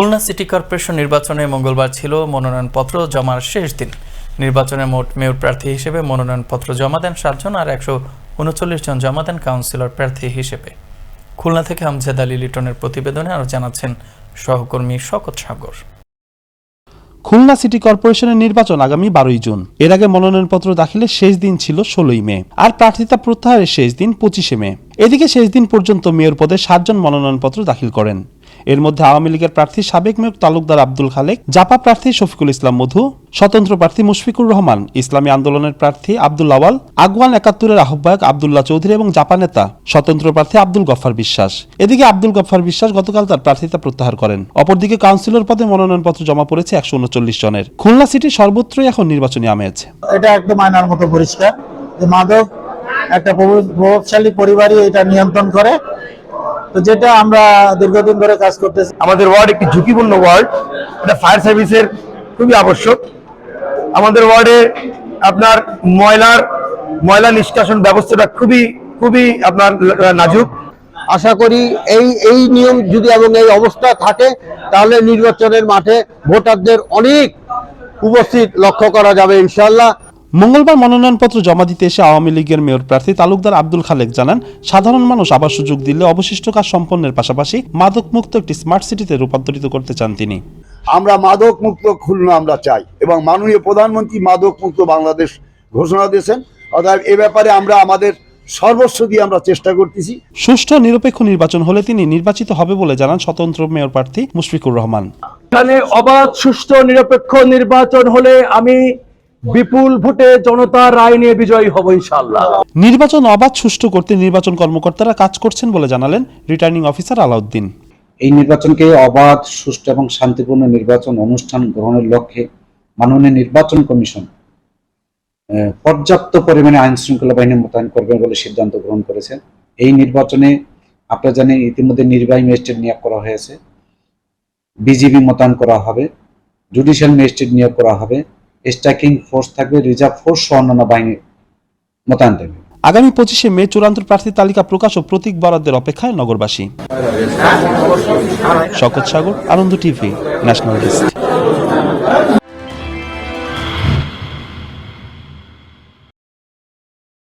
Khulna city corporation নির্বাচনে মঙ্গলবার ছিল মনোনয়নপত্র জমার শেষ দিন। নির্বাচনে মোট মেয়র প্রার্থী হিসেবে মনোনয়নপত্র জমা দেন সাতজন আর একশো উনচল্লিশ জন জমা দেন কাউন্সিলর প্রার্থী হিসেবে। খুলনা থেকে আমজাদ আলী লিটনের প্রতিবেদনে আরও জানাচ্ছেন সহকর্মী শকত সাগর। খুলনা সিটি কর্পোরেশনের নির্বাচন আগামী বারোই জুন। এর আগে মনোনয়নপত্র দাখিলের শেষ দিন ছিল ষোলোই মে আর প্রার্থিতা প্রত্যাহারের শেষ দিন পঁচিশে মে। এদিকে শেষ দিন পর্যন্ত মেয়র পদে সাতজন মনোনয়নপত্র দাখিল করেন। এর মধ্যে আওয়ামী লীগের প্রার্থী সাবেক মেয়র তালুকদার আব্দুল খালেক, জাপা প্রার্থী শফিকুল ইসলাম মধু, স্বতন্ত্র প্রার্থী মুশফিকুর রহমান, ইসলামী আন্দোলনের প্রার্থী আব্দুল আওয়াল, আগুয়ান একাত্তরের আহ্বায়ক আব্দুল্লাহ চৌধুরী এবং জাপা নেতা স্বতন্ত্র প্রার্থী আব্দুল গফার বিশ্বাস। এদিকে আব্দুল গফার বিশ্বাস গতকাল তার প্রার্থিতা প্রত্যাহার করেন। অপরদিকে কাউন্সিলর পদে মনোনয়নপত্র জমা পড়েছে একশো উনচল্লিশ জনের। খুলনা সিটি সর্বত্রই এখন নির্বাচনী আমেজ। এটা একদম আয়নার মতো পরিষ্কার যে মাদক একটা প্রভাবশালী পরিবারই এটা নিয়ন্ত্রণ করে। তো যেটা আমরা দীর্ঘদিন ধরে কাজ করতেছি আমাদের ওয়ার্ড একটি ঝুঁকিপূর্ণ ওয়ার্ড। এটা ফায়ার সার্ভিসের খুবই আবশ্যক। আমাদের ওয়ার্ডে আপনার ময়লার ময়লা নিষ্কাশন ব্যবস্থাটা খুবই খুবই আপনার নাজুক। আশা করি এই এই নিয়ম যদি এবং এই অবস্থা থাকে তাহলে নির্বাচনের মাঠে ভোটারদের অনেক উপস্থিত লক্ষ্য করা যাবে ইনশাল্লাহ মঙ্গলবার মনোনয়নপত্র জমা দিতে এসে আওয়ামী লীগের মেয়র প্রার্থী তালুকদার আব্দুল খালেক জানান সাধারণ মানুষ আবার সুযোগ দিলে অবশিষ্ট কাজ সম্পন্নের পাশাপাশি মাদক মুক্ত একটি স্মার্ট সিটিতে রূপান্তরিত করতে চান তিনি। আমরা মাদক মুক্ত খুলনা আমরা চাই এবং মাননীয় প্রধানমন্ত্রী মাদক মুক্ত বাংলাদেশ ঘোষণা দিয়েছেন। অতএব এ ব্যাপারে আমরা আমাদের সর্বস্ব দিয়ে আমরা চেষ্টা করতেছি। সুষ্ঠু নিরপেক্ষ নির্বাচন হলে তিনি নির্বাচিত হবে বলে জানান স্বতন্ত্র মেয়র প্রার্থী মুশফিকুর রহমান। এখানে অবাধ সুষ্ঠু নিরপেক্ষ নির্বাচন হলে আমি বিপুল ভোটে জনতার রায় নিয়ে বিজয়ী হব ইনশাআল্লাহ। নির্বাচন অবাধ সুষ্ঠু করতে নির্বাচন কর্মকর্তারা কাজ করছেন বলে জানালেন রিটার্নিং অফিসার আলাউদ্দিন। এই নির্বাচনকে অবাধ সুষ্ঠু এবং শান্তিপূর্ণ নির্বাচন অনুষ্ঠান গ্রহণের লক্ষ্যে মাননীয় নির্বাচন কমিশন পর্যাপ্ত পরিমাণে আইন শৃঙ্খলা বাহিনী মোতায়েন করবে বলে সিদ্ধান্ত গ্রহণ করেছে। এই নির্বাচনে আপনারা জানেন ইতিমধ্যে নির্বাহী ম্যাজিস্ট্রেট নিয়োগ করা হয়েছে। বিজিবি মোতায়েন করা হবে জুডিশিয়াল ম্যাজিস্ট্রেট নিয়োগ করা হবে। স্ট্রাইকিং ফোর্স থাকবে রিজার্ভ ফোর্স সহ অন্যান্য বাহিনী মোতায়েন থাকবে। আগামী পঁচিশে মে চূড়ান্ত প্রার্থী তালিকা প্রকাশ ও প্রতীক বরাদ্দের অপেক্ষায় নগরবাসী। শকত সাগর, আনন্দ টিভি, ন্যাশনাল